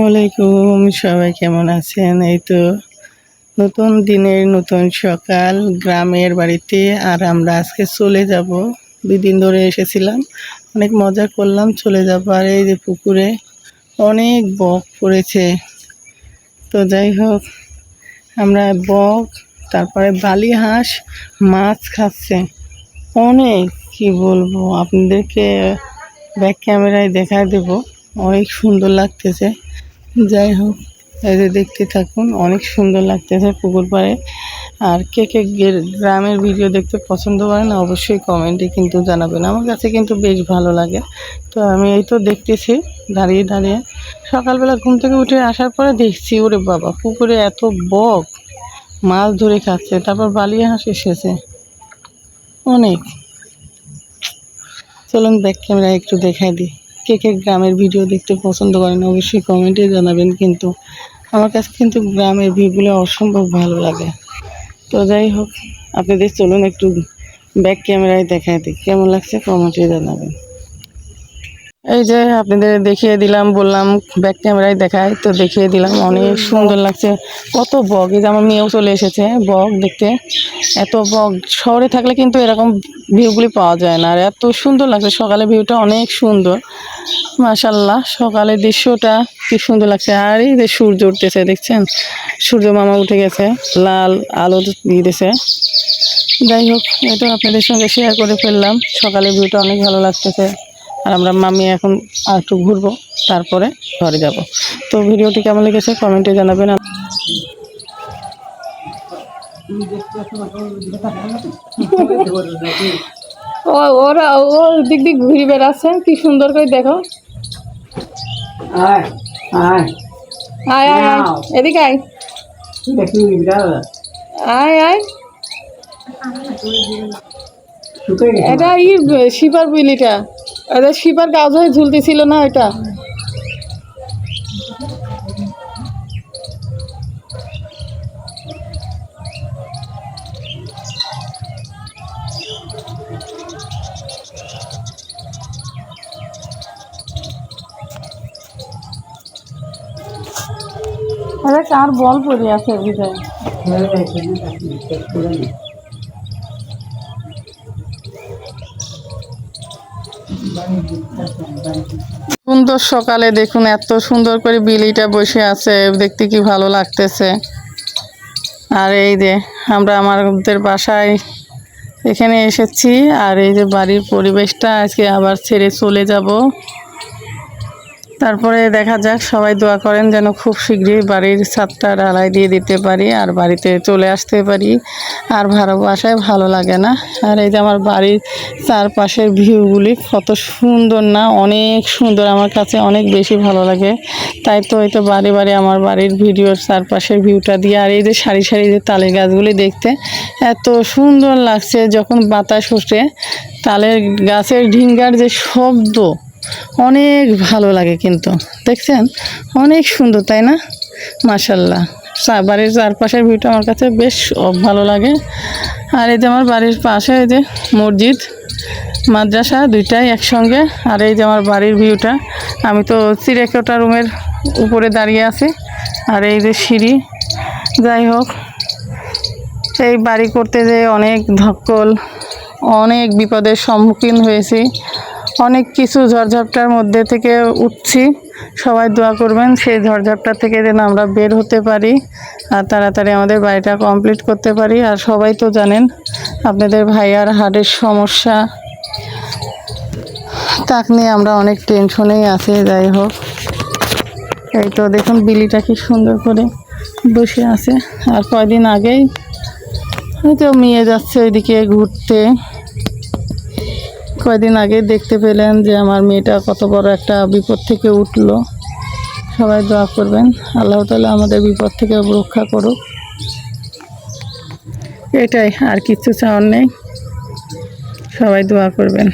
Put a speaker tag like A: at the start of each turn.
A: আলাইকুম, সবাই কেমন আছেন? এই তো নতুন দিনের নতুন সকাল, গ্রামের বাড়িতে, আর আমরা আজকে চলে যাব। দুদিন ধরে এসেছিলাম, অনেক মজা করলাম, চলে যাব। আর এই যে পুকুরে অনেক বক পড়েছে। তো যাই হোক, আমরা বক, তারপরে বালি হাঁস, মাছ খাচ্ছে। অনেক, কি বলব, আপনাদেরকে ব্যাক ক্যামেরায় দেখায় দেব। অনেক সুন্দর লাগতেছে। যাই হোক এদের দেখতে থাকুন, অনেক সুন্দর লাগতেছে পুকুর পাড়ে। আর কে কে গ্রামের ভিডিও দেখতে পছন্দ করেন, অবশ্যই কমেন্টে কিন্তু জানাবেন। আমার কাছে কিন্তু বেশ ভালো লাগে। তো আমি এই তো দেখতেছি, দাঁড়িয়ে দাঁড়িয়ে। সকালবেলা ঘুম থেকে উঠে আসার পরে দেখছি, ওরে বাবা, পুকুরে এত বক। মাছ ধরে খাচ্ছে, তারপর বালিয়া হাঁস এসেছে। অনেক। চলুন ব্যাক ক্যামেরা একটু দেখাই দিই। কে কে গ্রামের ভিডিও দেখতে পছন্দ করেন, অবশ্যই কমেন্টে জানাবেন কিন্তু আমার কাছে কিন্তু গ্রামের ভিউগুলো অসম্ভব ভালো লাগে। তো যাই হোক, আপনাদের চলুন একটু ব্যাক ক্যামেরায় দেখাই দিই কেমন লাগছে কমেন্টে জানাবেন। এই যে আপনাদের দেখিয়ে দিলাম, বললাম ব্যাক ক্যামেরায় দেখায়, তো দেখিয়ে দিলাম, অনেক সুন্দর লাগছে। কত বক, এই যে আমার মেয়েও চলে এসেছে, বক দেখতে। এত বক, শহরে থাকলে কিন্তু এরকম ভিউগুলি পাওয়া যায় না, আর এত সুন্দর লাগছে সকালে ভিউটা অনেক সুন্দর। মাশাল্লাহ সকালের দৃশ্যটা কি সুন্দর লাগছে। আর এই যে সূর্য উঠতেছে, দেখছেন? সূর্য মামা উঠে গেছে, লাল আলো দিয়ে দিয়েছে যাই হোক, এটা আপনাদের সঙ্গে শেয়ার করে ফেললাম, সকালের ভিউটা অনেক ভালো লাগতেছে। আর আমরা মামি এখন আর একটু ঘুরবো তারপরে ঘরে যাব। তো ভিডিওটি কেমন লেগেছে কমেন্টে জানাবেন। ও ওরা ওর দিক দিক ঘুরে বেড়াচ্ছে কি সুন্দর করে দেখো।
B: আয় আয়।
A: আয় আয় আয় এদিকে আয়। আয় আয়। এটা ই শিপার বিলিটা। এটা শিপার কাজ হয়ে ঝুলতেছিল না এটা। আরে কার বল পড়ে আছে ভিতরে সুন্দর সকালে দেখুন, এত সুন্দর করে বিলিটা বসে আছে, দেখতে কি ভালো লাগতেছে। আর এই যে, আমরা আমাদের বাসায় এখানে এসেছি, আর এই যে বাড়ির পরিবেশটা, আজকে আবার ছেড়ে চলে যাব। তারপরে দেখা যাক, সবাই দোয়া করেন যেন খুব শীঘ্রই বাড়ির ছাদটা ঢালাই দিয়ে দিতে পারি আর বাড়িতে চলে আসতে পারি। আর ভাড়া বাসায় ভালো লাগে না। আর এই যে আমার বাড়ির চারপাশের ভিউগুলি কত সুন্দর না, অনেক সুন্দর, আমার কাছে অনেক বেশি ভালো লাগে। তাই তো এই তো বাড়ি বাড়ি আমার বাড়ির ভিডিওর চারপাশের ভিউটা দিয়ে, আর এই যে সারি সারি যে তালের গাছগুলি দেখতে এত সুন্দর লাগছে, যখন বাতাস উঠে তালের গাছের ঢিঙ্গার যে শব্দ অনেক ভালো লাগে কিন্তু, দেখছেন? অনেক সুন্দর, তাই না? মাসাল্লাহ বাড়ির চারপাশের ভিউটা আমার কাছে বেশ ভালো লাগে। আর এই যে আমার বাড়ির পাশে এই যে মসজিদ, মাদ্রাসা দুইটাই একসঙ্গে। আর এই যে আমার বাড়ির ভিউটা, আমি তো চিরেকোটা রুমের উপরে দাঁড়িয়ে আছি। আর এই যে সিঁড়ি, যাই হোক। এই বাড়ি করতে যে অনেক ধক্কল অনেক বিপদের সম্মুখীন হয়েছি। অনেক কিছু ঝড়ঝাপটার মধ্যে থেকে উঠছি। সবাই দোয়া করবেন, সেই ঝড়ঝাপটা থেকে যেন আমরা বের হতে পারি আর তাড়াতাড়ি আমাদের বাড়িটা কমপ্লিট করতে পারি। আর সবাই তো জানেন, আপনাদের ভাইয়ার হার্টের সমস্যা। তাক নিয়ে আমরা অনেক টেনশনেই আছি, যাই হোক। এই তো দেখুন, বিলিটা কি সুন্দর করে বসে আছে। আর কয়দিন আগেই হয়তো মেয়ে যাচ্ছে ওইদিকে ঘুরতে। কয়দিন আগে দেখতে পেলেন যে আমার মেয়েটা কত বড় একটা বিপদ থেকে উঠল। সবাই দোয়া করবেন। আল্লাহ তালা আমাদের বিপদ থেকে রক্ষা করুক। এটাই, আর কিছু চাওয়ার নেই। সবাই দোয়া করবেন।